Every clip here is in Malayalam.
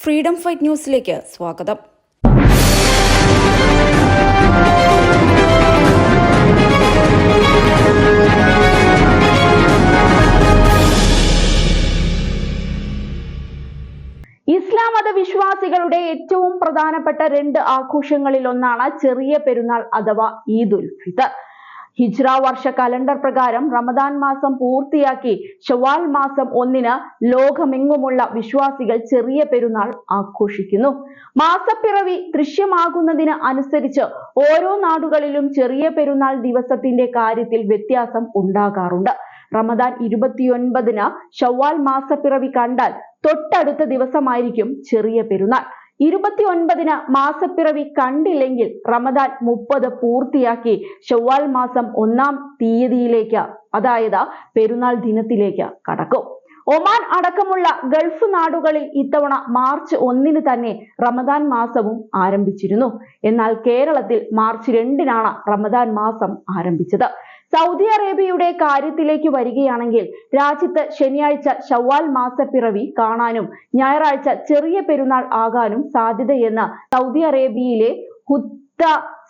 ഫ്രീഡം ഫൈറ്റ് ന്യൂസിലേക്ക് സ്വാഗതം. ഇസ്ലാം മത വിശ്വാസികളുടെ ഏറ്റവും പ്രധാനപ്പെട്ട രണ്ട് ആഘോഷങ്ങളിൽ ഒന്നാണ് ചെറിയ പെരുന്നാൾ അഥവാ ഈദുൽ ഫിത്തർ ഹിജ്ര വർഷ കലണ്ടർ പ്രകാരം റമദാൻ മാസം പൂർത്തിയാക്കി ഷവാൽ മാസം ഒന്നിന് ലോകമെങ്ങുമുള്ള വിശ്വാസികൾ ചെറിയ പെരുന്നാൾ ആഘോഷിക്കുന്നു. മാസപ്പിറവി ദൃശ്യമാകുന്നതിന് അനുസരിച്ച് ഓരോ നാടുകളിലും ചെറിയ പെരുന്നാൾ ദിവസത്തിന്റെ കാര്യത്തിൽ വ്യത്യാസം ഉണ്ടാകാറുണ്ട്. റമദാൻ ഇരുപത്തിയൊൻപതിന് ഷവാൽ മാസപ്പിറവി കണ്ടാൽ തൊട്ടടുത്ത ദിവസമായിരിക്കും ചെറിയ പെരുന്നാൾ. ഇരുപത്തി ഒൻപതിന് മാസപ്പിറവി കണ്ടില്ലെങ്കിൽ റമദാൻ മുപ്പത് പൂർത്തിയാക്കി ഷവ്വാൽ മാസം ഒന്നാം തീയതിയിലേക്ക് അതായത് പെരുന്നാൾ ദിനത്തിലേക്ക് കടക്കും. ഒമാൻ അടക്കമുള്ള ഗൾഫ് നാടുകളിൽ ഇത്തവണ മാർച്ച് ഒന്നിന് തന്നെ റമദാൻ മാസവും ആരംഭിച്ചിരുന്നു. എന്നാൽ കേരളത്തിൽ മാർച്ച് രണ്ടിനാണ് റമദാൻ മാസം ആരംഭിച്ചത്. സൗദി അറേബ്യയുടെ കാര്യത്തിലേക്ക് വരികയാണെങ്കിൽ രാജ്യത്ത് ശനിയാഴ്ച ഷവ്വാൽ മാസപ്പിറവി കാണാനും ഞായറാഴ്ച ചെറിയ പെരുന്നാൾ ആകാനും സാധ്യതയെന്ന് സൗദി അറേബ്യയിലെ ഹുത്ത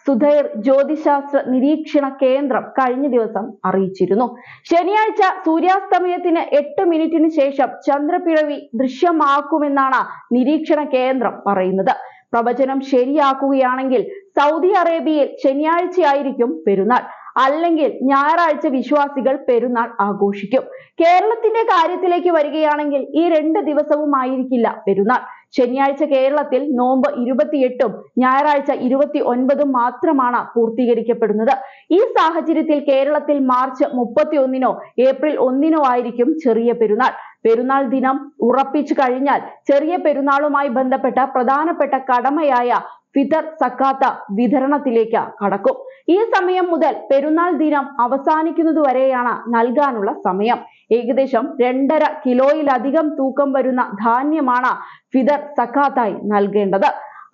സുധൈർ ജ്യോതിശാസ്ത്ര നിരീക്ഷണ കേന്ദ്രം കഴിഞ്ഞ ദിവസം അറിയിച്ചിരുന്നു. ശനിയാഴ്ച സൂര്യാസ്തമയത്തിന് എട്ട് മിനിറ്റിന് ശേഷം ചന്ദ്രപ്പിറവി ദൃശ്യമാക്കുമെന്നാണ് നിരീക്ഷണ കേന്ദ്രം പറയുന്നത്. പ്രവചനം ശരിയാക്കുകയാണെങ്കിൽ സൗദി അറേബ്യയിൽ ശനിയാഴ്ചയായിരിക്കും പെരുന്നാൾ. അല്ലെങ്കിൽ ഞായറാഴ്ച വിശ്വാസികൾ പെരുന്നാൾ ആഘോഷിക്കും. കേരളത്തിന്റെ കാര്യത്തിലേക്ക് വരികയാണെങ്കിൽ ഈ രണ്ട് ദിവസവും ആയിരിക്കില്ല പെരുന്നാൾ. ശനിയാഴ്ച കേരളത്തിൽ നോമ്പ് ഇരുപത്തിയെട്ടും ഞായറാഴ്ച ഇരുപത്തി ഒൻപതും മാത്രമാണ് പൂർത്തീകരിക്കപ്പെടുന്നത്. ഈ സാഹചര്യത്തിൽ കേരളത്തിൽ മാർച്ച് മുപ്പത്തി ഒന്നിനോ ഏപ്രിൽ ഒന്നിനോ ആയിരിക്കും ചെറിയ പെരുന്നാൾ. പെരുന്നാൾ ദിനം ഉറപ്പിച്ചു കഴിഞ്ഞാൽ ചെറിയ പെരുന്നാളുമായി ബന്ധപ്പെട്ട പ്രധാനപ്പെട്ട കടമയായ ഫിതർ സക്കാത്ത വിതരണത്തിലേക്ക് കടക്കും. ഈ സമയം മുതൽ പെരുന്നാൾ ദിനം അവസാനിക്കുന്നതുവരെയാണ് നൽകാനുള്ള സമയം. ഏകദേശം രണ്ടര കിലോയിലധികം തൂക്കം വരുന്ന ധാന്യമാണ് ഫിദർ സക്കാത്തായി നൽകേണ്ടത്.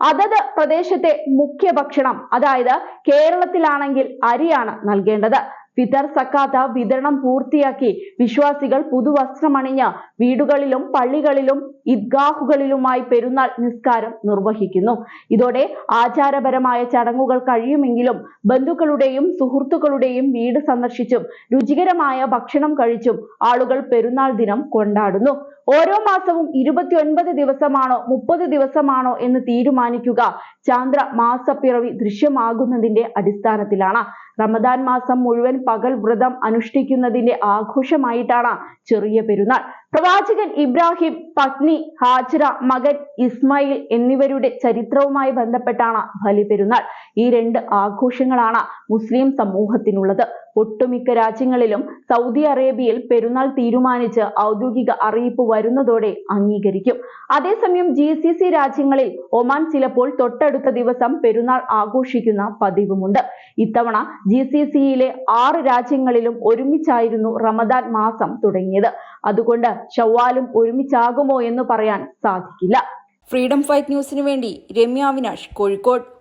അതത് പ്രദേശത്തെ മുഖ്യ ഭക്ഷണം അതായത് കേരളത്തിലാണെങ്കിൽ അരിയാണ് നൽകേണ്ടത്. ഫിതർ സക്കാത്ത വിതരണം പൂർത്തിയാക്കി. വിശ്വാസികൾ പുതുവസ്ത്രമണിഞ്ഞ് വീടുകളിലും പള്ളികളിലും ഇദ്ഗാഹുകളിലുമായി പെരുന്നാൾ നിസ്കാരം നിർവഹിക്കുന്നു. ഇതോടെ ആചാരപരമായ ചടങ്ങുകൾ കഴിയുമെങ്കിലും ബന്ധുക്കളുടെയും സുഹൃത്തുക്കളുടെയും വീട് സന്ദർശിച്ചും രുചികരമായ ഭക്ഷണം കഴിച്ചും ആളുകൾ പെരുന്നാൾ ദിനം കൊണ്ടാടുന്നു. ഓരോ മാസവും ഇരുപത്തിയൊൻപത് ദിവസമാണോ മുപ്പത് ദിവസമാണോ എന്ന് തീരുമാനിക്കുക ചാന്ദ്ര മാസപ്പിറവി ദൃശ്യമാകുന്നതിന്റെ അടിസ്ഥാനത്തിലാണ്. റമദാൻ മാസം മുഴുവൻ പകൽ വ്രതം അനുഷ്ഠിക്കുന്നതിന്റെ ആഘോഷമായിട്ടാണ് ചെറിയ പെരുന്നാൾ. പ്രവാചകൻ ഇബ്രാഹിം പത്നി ഹാജിറ മകൻ ഇസ്മായിൽ എന്നിവരുടെ ചരിത്രവുമായി ബന്ധപ്പെട്ടാണ് ബലിപെരുന്നാൾ ഈ രണ്ട് ആഘോഷങ്ങളാണ് മുസ്ലിം സമൂഹത്തിനുള്ളത്. ഒട്ടുമിക്ക രാജ്യങ്ങളിലും സൗദി അറേബ്യയിൽ പെരുന്നാൾ തീരുമാനിച്ച് ഔദ്യോഗിക അറിയിപ്പ് വരുന്നതോടെ അംഗീകരിക്കും. അതേസമയം ജി സി സി രാജ്യങ്ങളിൽ ഒമാൻ ചിലപ്പോൾ തൊട്ടടുത്ത ദിവസം പെരുന്നാൾ ആഘോഷിക്കുന്ന പതിവുമുണ്ട്. ഇത്തവണ ജി സി സിയിലെ ആറ് രാജ്യങ്ങളിലും ഒരുമിച്ചായിരുന്നു റമദാൻ മാസം തുടങ്ങിയത്. അതുകൊണ്ട് ഷവ്വാലും ഒരുമിച്ചാകുമോ എന്ന് പറയാൻ സാധിക്കില്ല. ഫ്രീഡം ഫൈറ്റ് ന്യൂസിനു വേണ്ടി രമ്യ അവിനാഷ് കോഴിക്കോട്.